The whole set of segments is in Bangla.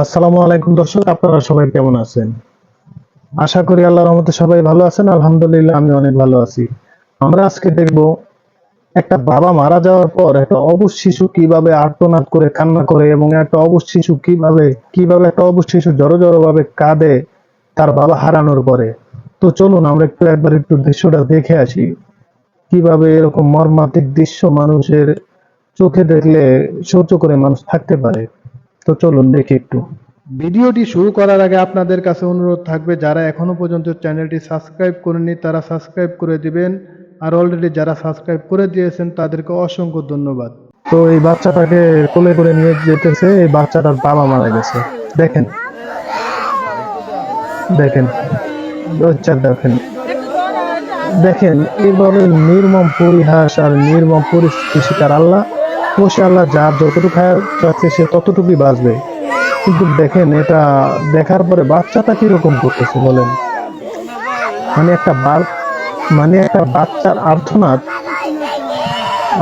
আসসালামু আলাইকুম দর্শক, আপনারা সবাই কেমন আছেন? আশা করি আল্লাহর রহমতে সবাই ভালো আছেন, আলহামদুলিল্লাহ আমি অনেক ভালো আছি। আমরা আজকে দেখব একটা বাবা মারা যাওয়ার পর একটা অবুজ শিশু কীভাবে আর্তনাদ করে, কান্না করে এবং একটা অবুজ শিশু কীভাবে কীভাবে একটা অবুজ শিশু জড়ো জড়ো ভাবে কাঁদে, তার বাবা হারানোর পরে। তো চলুন, আমরা একটু একবার একটু দৃশ্যটা দেখে আসি। কীভাবে এরকম মর্মান্তিক দৃশ্য মানুষের চোখে দেখলে সহ্য করে মানুষ থাকতে পারে। তো চলুন দেখি একটু। ভিডিওটি শুরু করার আগে আপনাদের কাছে অনুরোধ থাকবে যারা এখনও পর্যন্ত চ্যানেলটি সাবস্ক্রাইব করেননি তারা সাবস্ক্রাইব করে দিবেন। আর অলরেডি যারা সাবস্ক্রাইব করে দিয়েছেন তাদেরকে অসংখ্য ধন্যবাদ। তো এই বাচ্চাটাকে কোলে করে নিয়ে যেতেছে এই বাচ্চাটার বাবা মারা গেছে। দেখেন। দেখেন। দেখেন। দেখেন এইভাবে নির্মম পরিহাস আর নির্মম পরিস্থিতি শিকার আল্লাহ। অবশ্যই আল্লাহ যার যতটুকু খায় চাচ্ছে সে ততটুকুই বাঁচবে। কিন্তু দেখেন, এটা দেখার পরে বাচ্চাটা কীরকম করতেছে বলেন? মানে একটা বাল মানে একটা বাচ্চার আর্থনাদ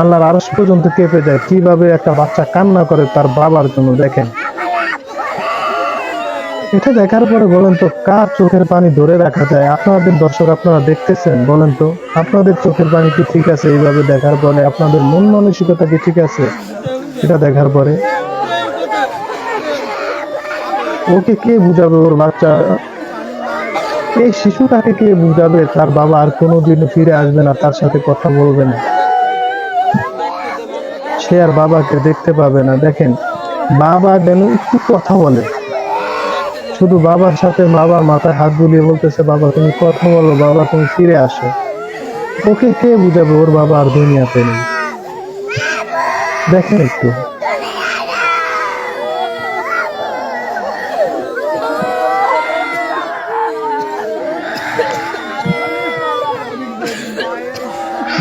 আল্লাহর আরস পর্যন্ত কেঁপে যায়। কীভাবে একটা বাচ্চা কান্না করে তার বাবার জন্য, দেখেন। এটা দেখার পরে বলেন তো, কার চোখের পানি ধরে রাখা যায়? আপনাদের দর্শক আপনারা দেখতেছেন, বলেন তো, আপনাদের চোখের পানি কি ঠিক আছে? এইভাবে দেখার পরে আপনাদের মন মানসিকতা কি ঠিক আছে? এটা দেখার পরে। ওকে কে বুঝাবে ওর বাচ্চা? এই শিশুটাকে কে বুঝাবে? তার বাবা আর কোনোদিন ফিরে আসবে না, তার সাথে কথা বলবে না। সে আর বাবাকে দেখতে পাবে না। দেখেন, বাবা যেন একটু কথা বলে। শুধু বাবার সাথে বাবার মাথায় হাত বুলিয়ে বলতেছে, বাবা, তুমি কথা বলো, বাবা, তুমি ফিরে আসো। ওকে কে বুঝাবে? ওর বাবা আর দুনিয়াতে নেই। দেখেন একটু।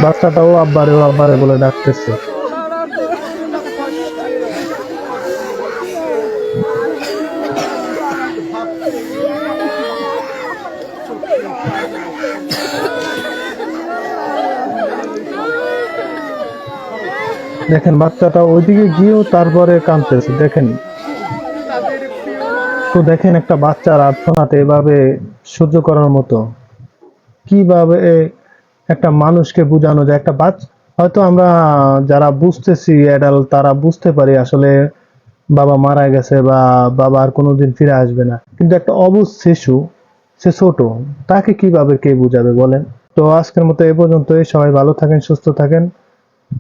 বাচ্চাটাও আব্বারে, ও আব্বারে বলে ডাকতেছে। দেখেন, বাচ্চাটা ওইদিকে গিয়েও তারপরে কাঁদতেছে, দেখেন। তো দেখেন একটা বাচ্চার আর্থনাতে এভাবে সহ্য করার মতো। কীভাবে একটা মানুষকে বোঝানো যায়? একটা বাচ্চা, হয়তো আমরা যারা বুঝতেছি অ্যাডাল্ট তারা বুঝতে পারি আসলে বাবা মারা গেছে বা বাবা আর কোনোদিন ফিরে আসবে না। কিন্তু একটা অবুজ শিশু, সে ছোট, তাকে কীভাবে কে বুঝাবে বলেন? তো আজকের মতো এ পর্যন্তই। সবাই ভালো থাকেন, সুস্থ থাকেন।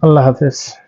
আল্লাহ হাফেজ।